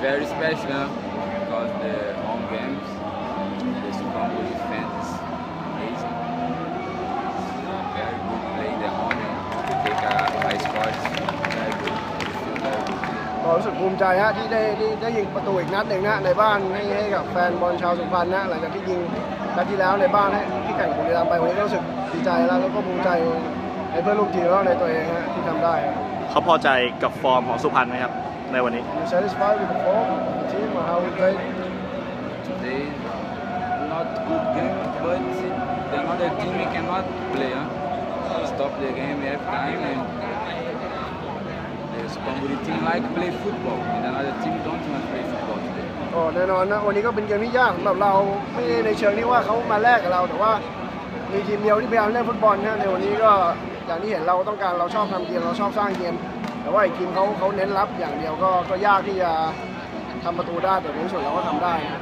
very special huh? because the home games, the Sumburi fans amazing. Very good play the home to take a high scores. Very good. We feel very good. ก็รู้สึกภูมิใจฮะที่ได้ได้ได้ยิงประตูอีกนัดหนึ่งนะในบ้านให้ให้กับแฟนบอลชาวสุพรรณนะหลังจากที่ยิงนัดที่แล้วในบ้านให้ที่แข่งบุรีรัมย์ไปวันนี้ก็รู้สึกดีใจแล้วแล้วก็ภูมิใจในเพื่อนร่วมทีมแล้วก็ในตัวเองฮะที่ทำได้ เขาพอใจกับฟอร์มของสุพรรณไหมครับ ในวันนี้ You satisfied with the form of the team or how we played? Today, not good game, but the other team we cannot play. Huh? Stop the game half time and the Sumburi team like play football and another team don't want to play football today. ก็แน่นอนนะวันนี้ก็เป็นเกมที่ยากสำหรับเราไม่ได้ในเชิงที่ว่าเขามาแลกกับเราแต่ว่ามีทีมเดียวที่พยายามเล่นฟุตบอลนะในวันนี้ก็อย่างที่เห็นเราต้องการเราชอบทำเกมเราชอบสร้างเกม แต่ว่าอีกทีมเขาเขาเน้นรับอย่างเดียวก็ก็ยากที่จะทำประตูได้แต่ในที่สุดเราก็ทำได้นะ